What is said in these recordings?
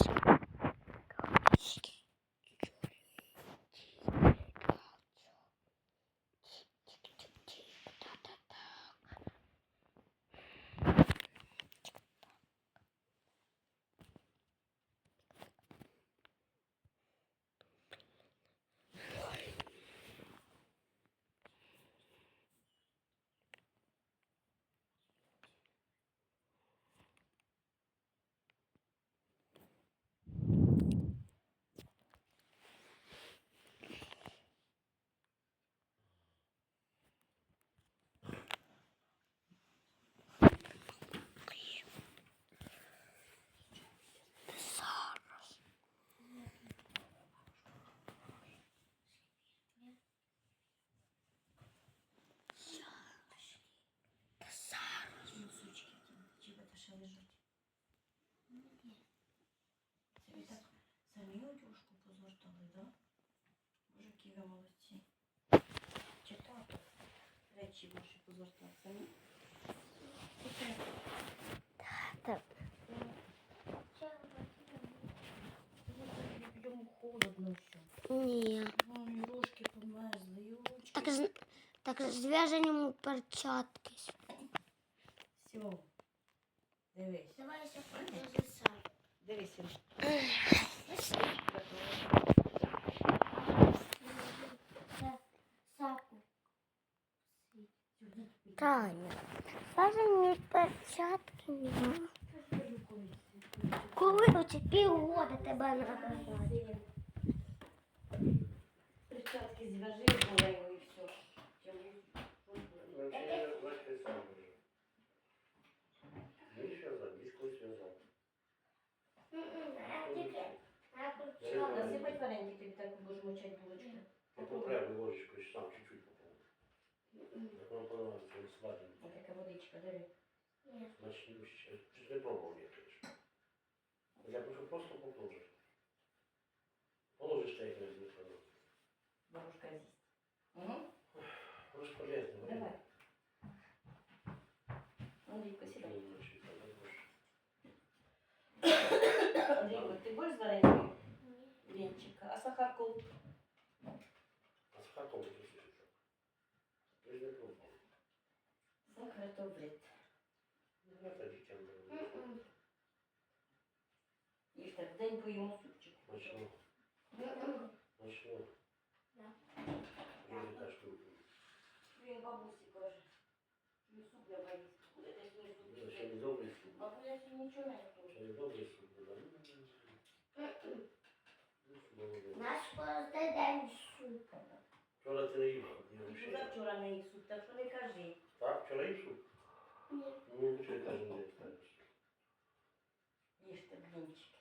Peace. речі ваші позгортав самі? Таке. Так. Йому холодно все. Ні. Ой, рожки померзли, і ручки. Так, з- так зв'яжемо йому перчатки. Все. Дивись. Давай ще позасай. Дивись. Саку. питання. Бажані перчатки немає. Коли оці півгода тебе нагадати? Перчатки зв'яжи, коли. Так вам понравится, он сладенький. Ось така водичка, диви. Мощнющий. Чуть не пробовал я, конечно. Я прошу просто попробовать. Положишь чайник на телефон. Бабушка з'їсть. Угу. Может полезно, Давай. Андрійко, сідай. Андрійко, ти будеш з варениками? Вінчика. А сахарку? А с Сахар то вред. Ну, это дитя было. І так в день поїмо супчику. Начну. Начну. Да. Уже так штука. Він бабусі каже. Він суп я боюсь. Куди ти свій суп? Это еще не добрый суп. Бабуля ще нічого не готує. Еще не добрый суп, да? Ну, молодец. Наш кожен день суп. Вчора ти не їв суп, ні, І вообще. позавчора не їх суп, так що не кажи. Так, вчора їв суп? Ні. Ну, лучше кожен день ставиш. Їжте блінчики.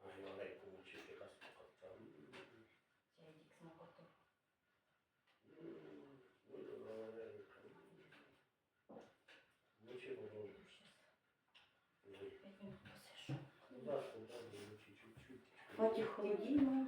Ай, маленьку мучить, яка смакота. М, Чайник смакоту. м, ой, вона маленька. Мучи попробуй. Ой, П'ять минут посишу. Ну, да, попробуй, мучи чуть-чуть. Хватить холодильно.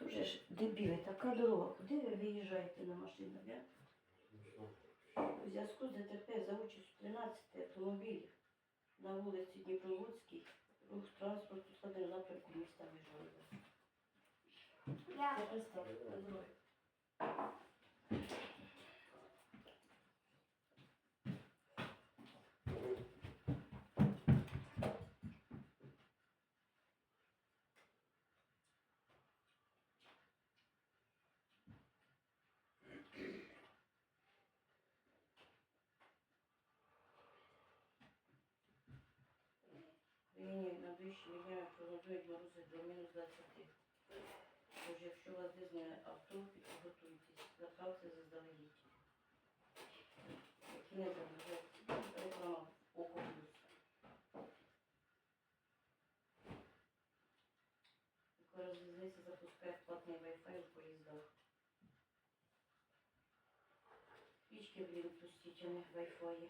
Дуже ж дебіли, така дорога. Куди ви виїжджаєте на машинах? Я? У зв'язку з ДТП за участь 13 автомобілів на вулиці Дніпроводській рух транспорту складений напрямку міста Вижгорода. Я Україні найближчими днями прогнозують морози до мінус 20. Тож, якщо вас дизне авто, підготуйтесь, заправте заздалегідь. Кінець заближається. Реклама Око Плюс. Укрзалізниця запускає платний Wi-Fi у поїздах. Пічки, блін, пустіть, а не Wi-Fi.